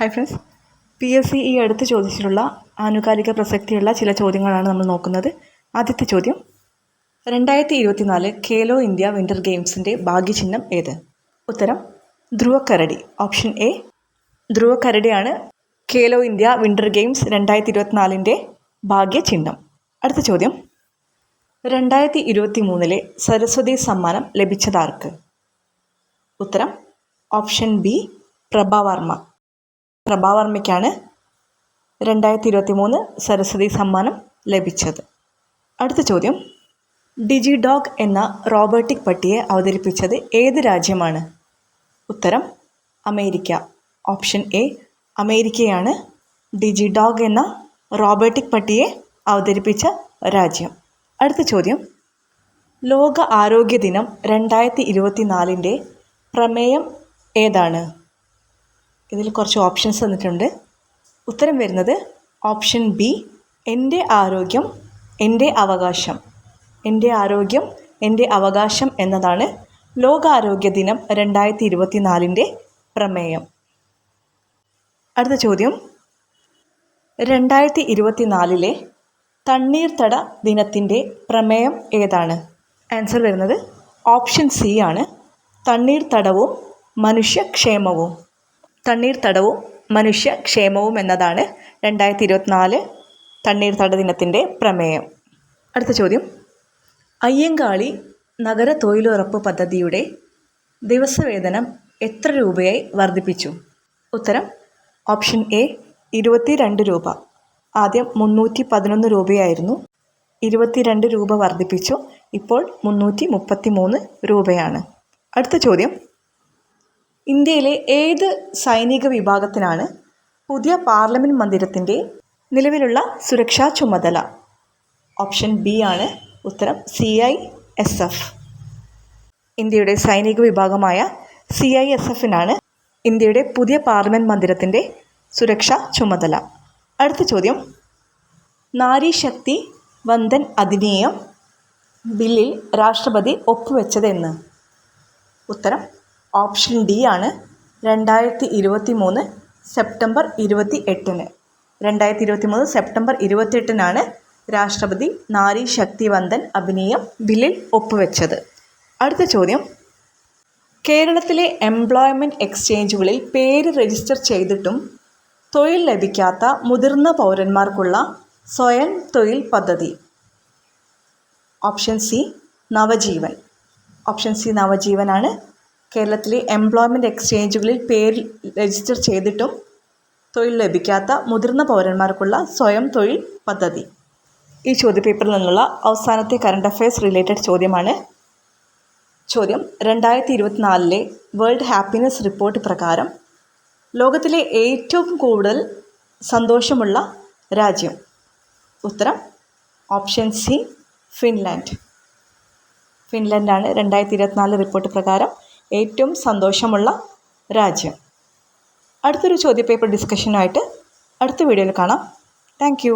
Hi friends P S C ഈ അടുത്ത് ചോദിച്ചിട്ടുള്ള ആനുകാലിക പ്രസക്തിയുള്ള ചില ചോദ്യങ്ങളാണ് നമ്മൾ നോക്കുന്നത്. ആദ്യത്തെ ചോദ്യം രണ്ടായിരത്തി ഇരുപത്തിനാല് ഖേലോ ഇന്ത്യ വിന്റർ ഗെയിംസിന്റെ ഭാഗ്യചിഹ്നം ഏത്? ഉത്തരം ധ്രുവക്കരടി. ഓപ്ഷൻ എ ധ്രുവക്കരടിയാണ് ഖേലോ ഇന്ത്യ വിന്റർ ഗെയിംസ് രണ്ടായിരത്തി ഇരുപത്തിനാലിന്റെ ഭാഗ്യചിഹ്നം. അടുത്ത ചോദ്യം രണ്ടായിരത്തി ഇരുപത്തി മൂന്നിലെ സരസ്വതി സമ്മാനം ലഭിച്ചതാർക്ക് ഉത്തരം ഓപ്ഷൻ ബി പ്രഭാവർമ്മ പ്രഭാവർമ്മയ്ക്കാണ് രണ്ടായിരത്തി ഇരുപത്തി മൂന്ന് സരസ്വതി സമ്മാനം ലഭിച്ചത്. അടുത്ത ചോദ്യം. ഡിജി ഡോഗ് എന്ന റോബോട്ടിക് പട്ടിയെ അവതരിപ്പിച്ചത് ഏത് രാജ്യമാണ്? ഉത്തരം അമേരിക്ക. ഓപ്ഷൻ എ അമേരിക്കയാണ്. ഡിജി ഡോഗ് എന്ന റോബോട്ടിക് പട്ടിയെ അവതരിപ്പിച്ച രാജ്യം. അടുത്ത ചോദ്യം. ലോക ആരോഗ്യ ദിനം രണ്ടായിരത്തി ഇരുപത്തി നാലിന്റെ പ്രമേയം ഏതാണ്? ഇതിൽ കുറച്ച് ഓപ്ഷൻസ് തന്നിട്ടുണ്ട്. ഉത്തരം വരുന്നത് ഓപ്ഷൻ ബി എന്റെ ആരോഗ്യം എന്റെ അവകാശം. എന്റെ ആരോഗ്യം എന്റെ അവകാശം എന്നതാണ് ലോകാരോഗ്യ ദിനം രണ്ടായിരത്തി ഇരുപത്തി നാലിന്റെ പ്രമേയം. അടുത്ത ചോദ്യം. രണ്ടായിരത്തി ഇരുപത്തി നാലിലെ തണ്ണീർത്തട ദിനത്തിന്റെ പ്രമേയം ഏതാണ്? ആൻസർ വരുന്നത് ഓപ്ഷൻ സി ആണ്. തണ്ണീർത്തടവും മനുഷ്യക്ഷേമവും. തണ്ണീർത്തടവും മനുഷ്യക്ഷേമവും എന്നതാണ് രണ്ടായിരത്തി ഇരുപത്തിനാല് തണ്ണീർത്തട ദിനത്തിന്റെ പ്രമേയം. അടുത്ത ചോദ്യം. അയ്യങ്കാളി നഗര തൊഴിലുറപ്പ് പദ്ധതിയുടെ ദിവസവേതനം എത്ര രൂപയായി വർദ്ധിപ്പിച്ചു? ഉത്തരം ഓപ്ഷൻ എ ഇരുപത്തി രണ്ട് രൂപ. ആദ്യം മുന്നൂറ്റി പതിനൊന്ന് രൂപയായിരുന്നു. ഇരുപത്തിരണ്ട് രൂപ വർദ്ധിപ്പിച്ചു. ഇപ്പോൾ മുന്നൂറ്റി മുപ്പത്തി മൂന്ന് രൂപയാണ്. അടുത്ത ചോദ്യം. ഇന്ത്യയിലെ ഏത് സൈനിക വിഭാഗത്തിനാണ് പുതിയ പാർലമെന്റ് മന്ദിരത്തിന്റെ നിലവിലുള്ള സുരക്ഷാ ചുമതല? ഓപ്ഷൻ ബി ആണ് ഉത്തരം സി ഐ എസ് എഫ് ഇന്ത്യയുടെ സൈനിക വിഭാഗമായ സി ഐ എസ് എഫിനാണ് ഇന്ത്യയുടെ പുതിയ പാർലമെന്റ് മന്ദിരത്തിന്റെ സുരക്ഷാ ചുമതല. അടുത്ത ചോദ്യം. നാരി ശക്തി വന്ദൻ അധിനിയം ബില്ലിൽ രാഷ്ട്രപതി ഒപ്പുവെച്ചതെന്ന്. ഉത്തരം ഓപ്ഷൻ ഡി ആണ് രണ്ടായിരത്തി ഇരുപത്തി മൂന്ന് സെപ്റ്റംബർ ഇരുപത്തി എട്ടിന് രണ്ടായിരത്തി ഇരുപത്തി മൂന്ന് സെപ്റ്റംബർ രാഷ്ട്രപതി നാരി ശക്തി വന്ദൻ അഭിനയം ബില്ലിൽ ഒപ്പുവെച്ചത്. അടുത്ത ചോദ്യം. കേരളത്തിലെ എംപ്ലോയ്മെന്റ് എക്സ്ചേഞ്ചുകളിൽ പേര് രജിസ്റ്റർ ചെയ്തിട്ടും തൊഴിൽ ലഭിക്കാത്ത മുതിർന്ന പൗരന്മാർക്കുള്ള സ്വയം തൊഴിൽ പദ്ധതി. Option C Navajeevan. Option C നവജീവനാണ് കേരളത്തിലെ എംപ്ലോയ്മെന്റ് എക്സ്ചേഞ്ചുകളിൽ പേര് രജിസ്റ്റർ ചെയ്തിട്ടും തൊഴിൽ ലഭിക്കാത്ത മുതിർന്ന പൗരന്മാർക്കുള്ള സ്വയം തൊഴിൽ പദ്ധതി. ഈ ചോദ്യപേപ്പറിൽ നിന്നുള്ള അവസാനത്തെ കറണ്ട് അഫയേഴ്സ് റിലേറ്റഡ് ചോദ്യമാണ്. ചോദ്യം രണ്ടായിരത്തി ഇരുപത്തിനാലിലെ വേൾഡ് ഹാപ്പിനെസ് റിപ്പോർട്ട് പ്രകാരം ലോകത്തിലെ ഏറ്റവും കൂടുതൽ സന്തോഷമുള്ള രാജ്യം. ഉത്തരം ഓപ്ഷൻ സി ഫിൻലാൻഡ് ഫിൻലാൻഡാണ് രണ്ടായിരത്തി ഇരുപത്തിനാല് റിപ്പോർട്ട് പ്രകാരം ഏറ്റവും സന്തോഷമുള്ള രാജ്യം. അടുത്തൊരു ചോദ്യപേപ്പർ ഡിസ്കഷനായിട്ട് അടുത്ത വീഡിയോയിൽ കാണാം. താങ്ക്